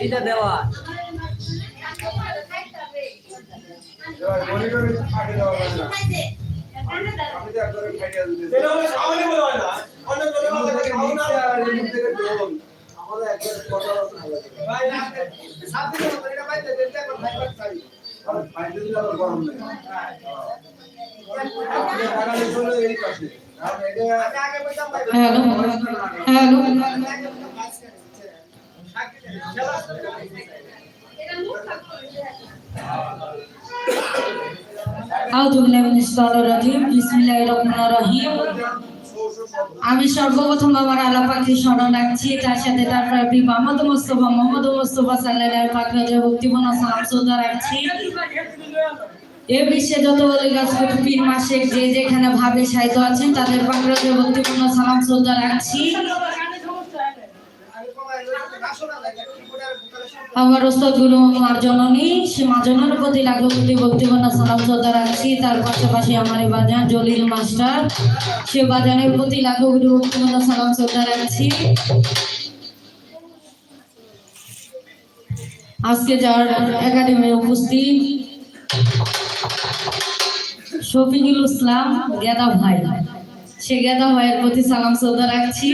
এটা না hello. Hello. আমি সর্বপ্রথম আমার আল্লাহ পাকের স্মরণ রাখছি, তার সাথে তার প্রায় মোহাম্মদ মুস্তফা মোহাম্মদ মুস্তফা সাল্লাল্লাহু পাক ভক্তিপূর্ণ সালাম রাখছি। এ বিশ্বে যত পীর মাসে যে যেখানে ভাবে সাহিত্য আছেন, তাদের পাক রাজা ভক্তিপূর্ণ সালাম শ্রদ্ধা রাখছি। আমার ওস্তাদ গুরু আমার জননী, সে মা জননীর প্রতি লাখো কোটি ভক্তিপূর্ণ সালাম, শ্রদ্ধা রাখছি। তার পাশাপাশি আমার বাজান, জলিল মাস্টার, সে বাজানের প্রতি কোটি ভক্তিপূর্ণ সালাম, শ্রদ্ধা রাখছি। আজকে যার একাডেমি উপস্থিত, শফিকুল ইসলাম গেদা ভাই। সে গেদা ভাইয়ের প্রতি সালাম, শ্রদ্ধা রাখছি।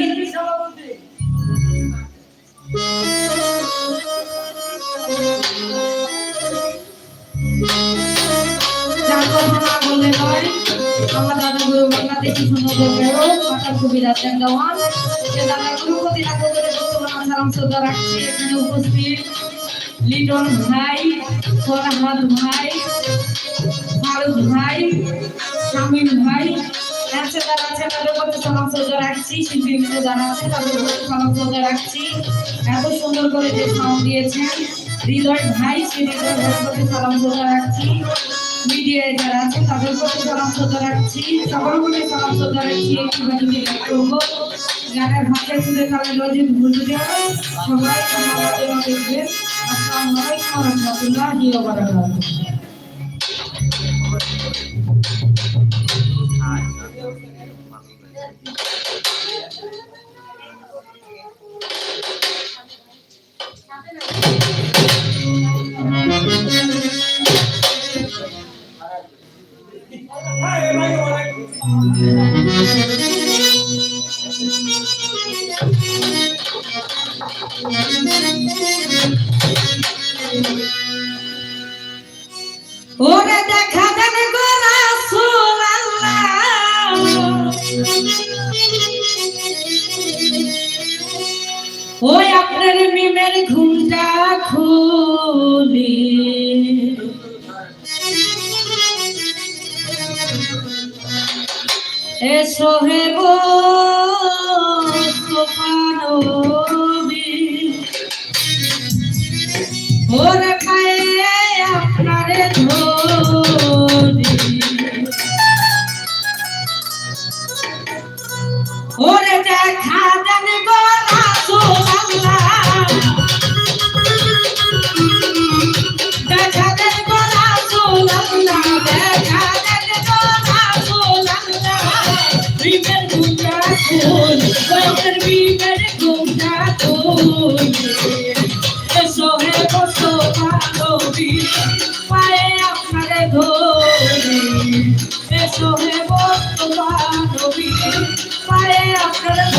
বললে নয় আমার সুন্দর মাতার কবি রাজেন দেওয়ান দাদা গুরু প্রতি রাখব বর্তমান সালাম শ্রদ্ধা রাখছি এখানে উপস্থিত লিটন ভাই ফরহাদ ভাই ফারুক ভাই শামিম ভাই আছে যারা আছে তাদের প্রতি রাখছি শিল্পী যারা আছে তাদের প্রতি রাখছি এত সুন্দর করে যে সাউন্ড দিয়েছেন হৃদয় ভাই ভাইয়ের প্রতি সালাম শ্রদ্ধা রাখছি। মিডিয়ায় যারা আছে তাদের প্রতি সালাম শ্রদ্ধা রাখছি। প্রতি সালাম শ্রদ্ধা রাখছি। একটি বাড়িতে করব গানের ভাষায় তুলে তালে লজিত ভুলবে সবাই আমার দেখবেন আসসালামু আলাইকুম এসো হে গো সোপানবী ওরে আসলে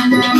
ওরে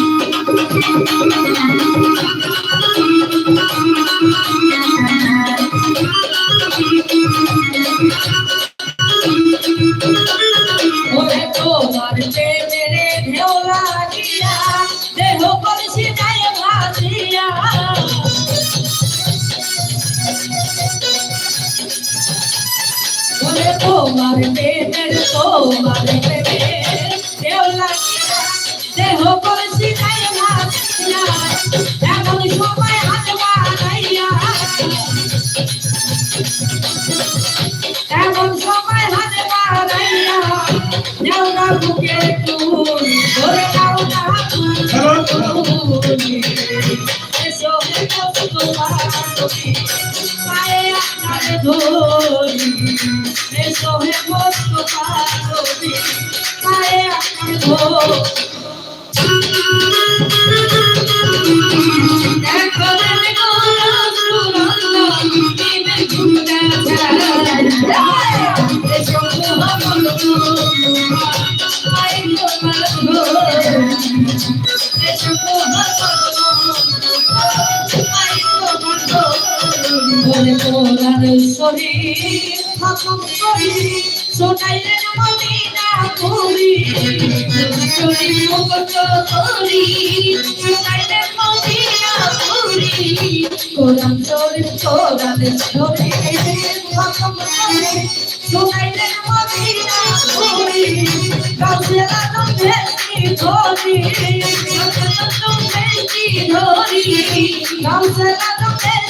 শরীর শোনাইলে মদিনা পুরি শরীর মুক্ত করি শোনাইলে মদিনা পুরি কোরআন শরীফ কোরআন শরীর থাকুক শরীর শোনাইলে মদিনা পুরি গাউসেলা তুমি ধরি গাউসেলা তুমি ধরি গাউসেলা তুমি ধরি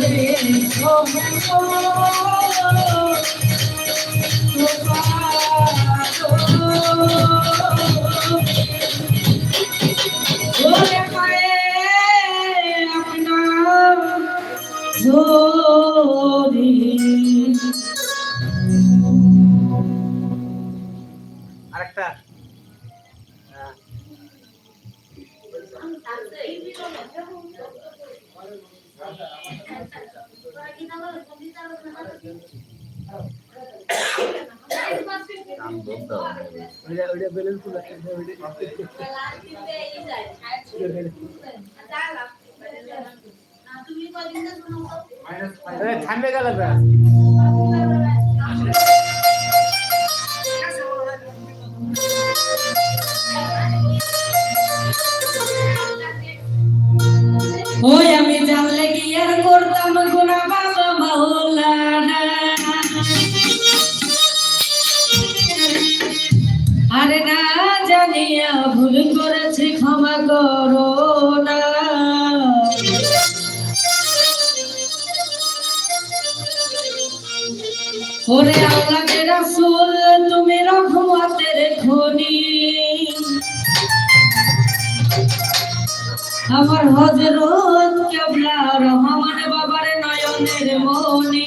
ধরি আরেকটা থামবে গেল করো না। ওরে আল্লাহকে রাসূল, তুমি রহমতের খনি আমার হজরত কেবলা রহমান বাবার নয়নের মনি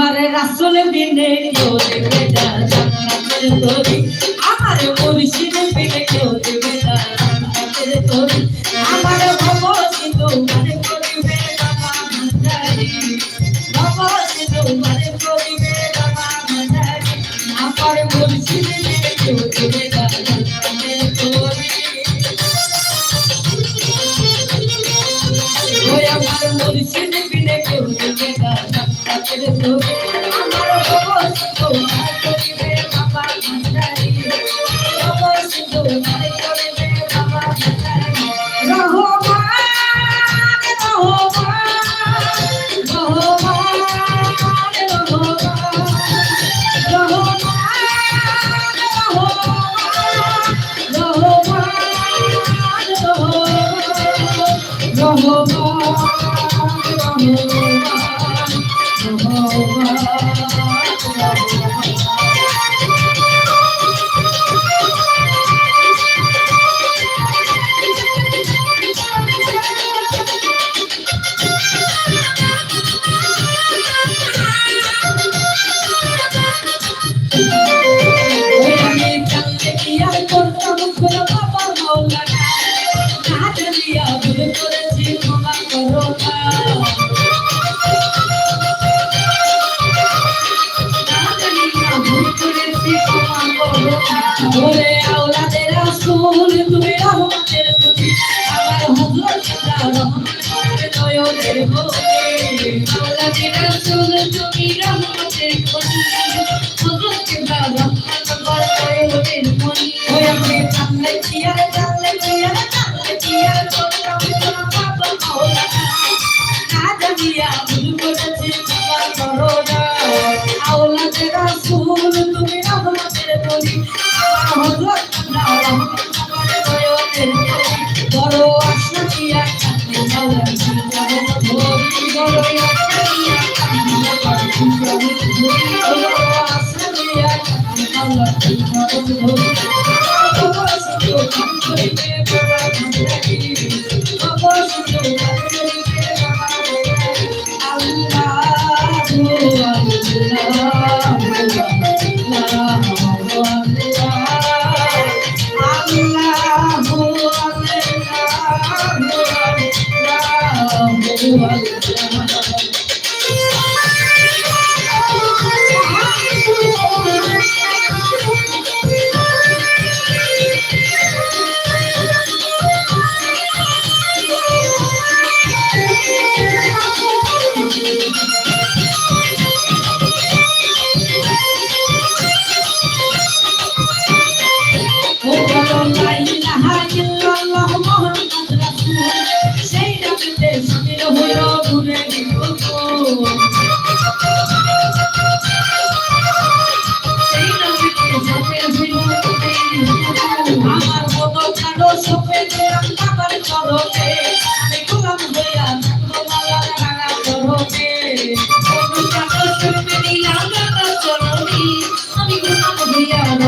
আমার রাসুল বিনে কেউ দেবে না, জান্নাতের তরি। আমার মুর্শিদ বিনে কেউ দেবে না, জান্নাতের তরি। আমার ভব পার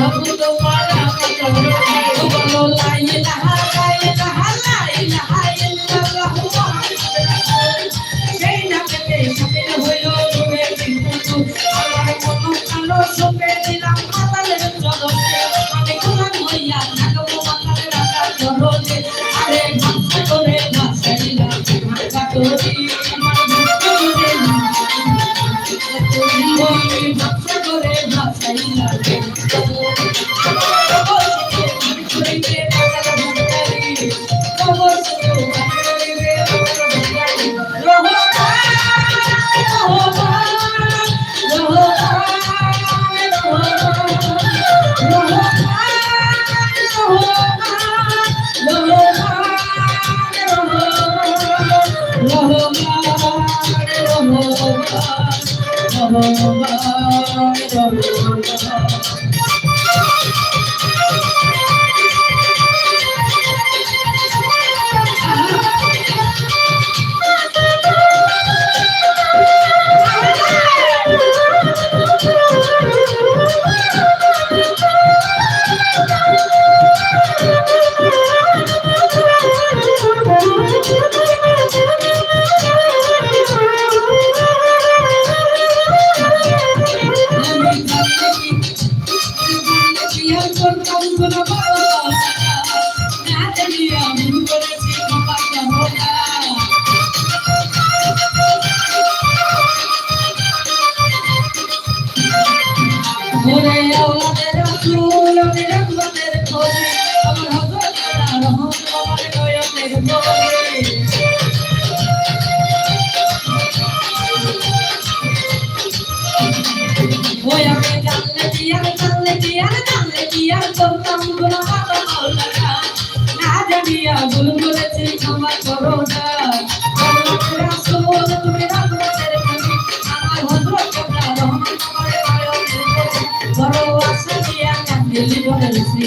Ela mudou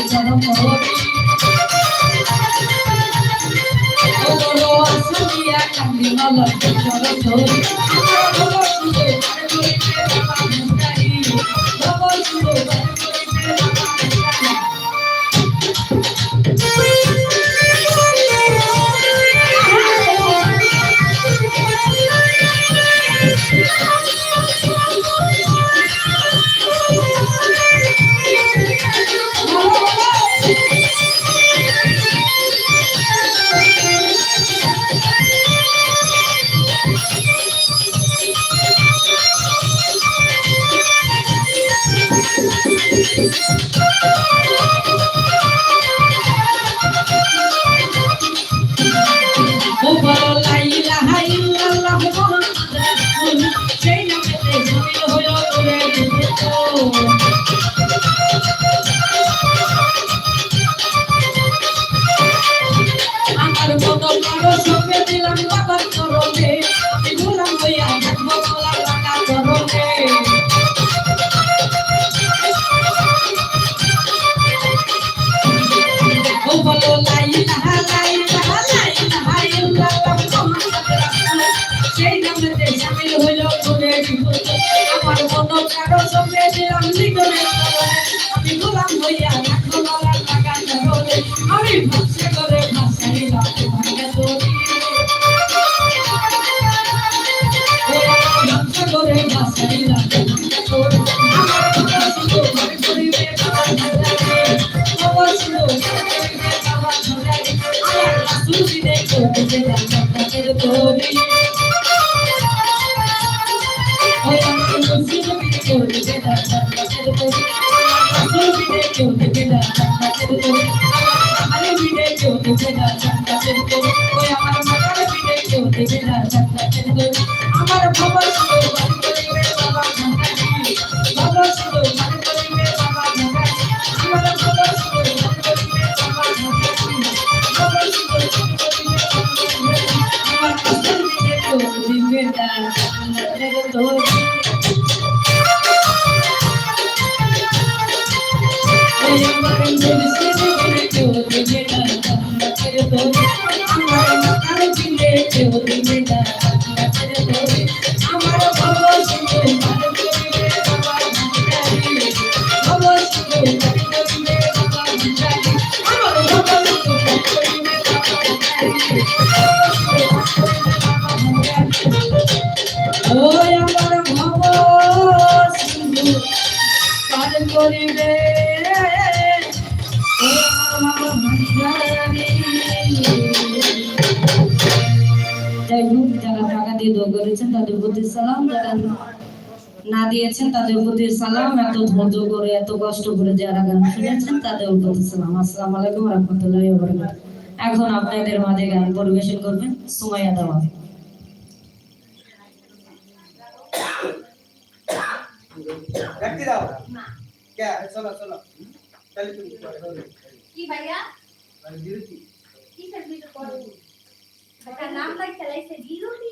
চরণ ধরি ও বলো আসুরিয়া কান্দিল লজ্জ চরণ ধরি মতো কারও আমার বাবা শুনো মনে করিবে বাবা ঝালারে বাবা শুনো মনে করিবে বাবা ঝালারে আমার বাবা শুনো মনে করিবে বাবা ঝালারে বাবা শুনো মনে করিবে বাবা ঝালারে আমার রাসূল দিনে করবে জান্নাতের তোরে ওই আমার মুর্শিদ দিনে করবে ওই করেছেন তাদের প্রতি সালাম না দিয়েছেন তাদের প্রতি সালাম এত ধৈর্য করে এত কষ্ট করে যারা গান শুনেছেন তাদের প্রতি সালাম আসসালামু আলাইকুম রহমতুল্লাহ এখন আপনাদের মাঝে গান পরিবেশন করবেন সুমাইয়া দেওয়া ব্যক্তি দাও। কে চলো চলো। চলি তুমি কি ভাইয়া? কি সার্ভিস করো একটা নাম লাইক চালাইছে বিরোধী